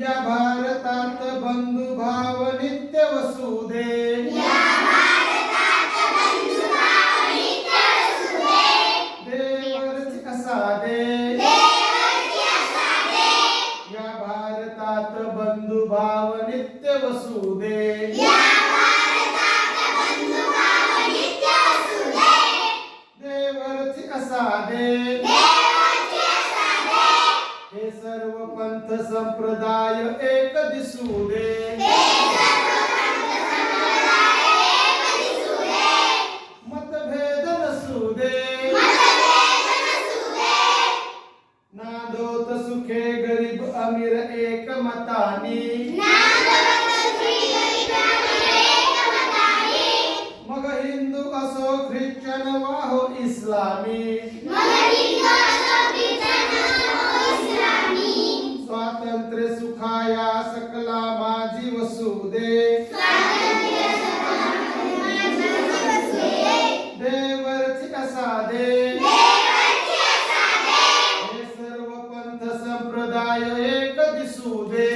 या भारतात बंधुभाव नित्य वसुदे देवरची असा दे. या भारतात बंधुभाव नित्य वसुदे देवरची असा संप्रदाय एक दिसू दे मतभेद नसू दे नादोत सुखे गरीब अमीर एक मतानी। मग हिंदू असो ख्रिश्चन वाहो इस्लामी। वसुदे देवरची असा दे। हे सर्व पंथ संप्रदाय एक दिसू दे।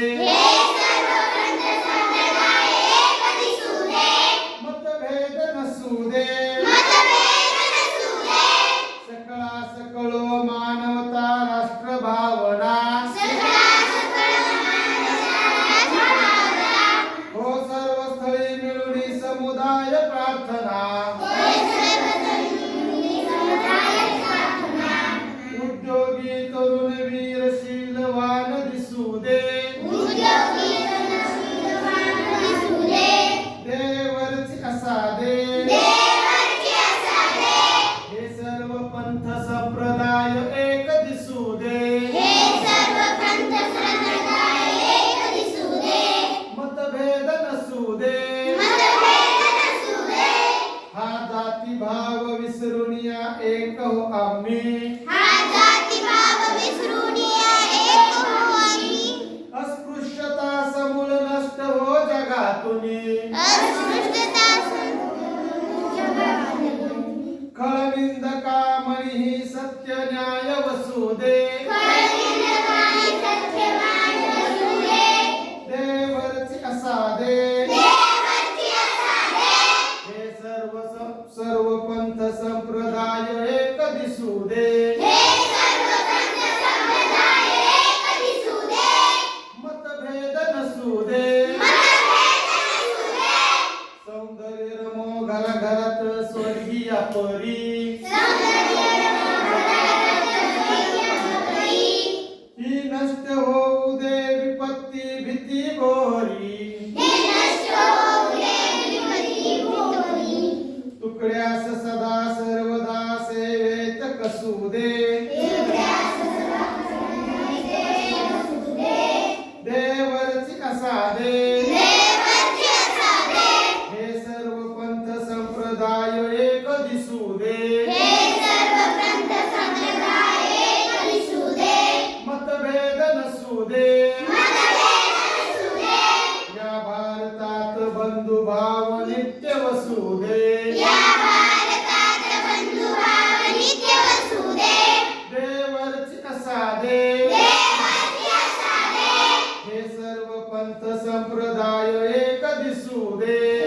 मतभेद नसू दे। सकळा सकळो ಪ್ರಾರ್ಥನಾ विसरून या एक हो आम्ही घराघरात स्वर्गीय परी ही नष्ट होऊ दे विपत्ती भीती गोरी. तुकड्यास सदा दिसू दे मतभेद नसू दे या भारतात बंधुभाव नित्य वसू दे देवरची असा दे हे सर्व पंथ संप्रदाय एक दिसू दे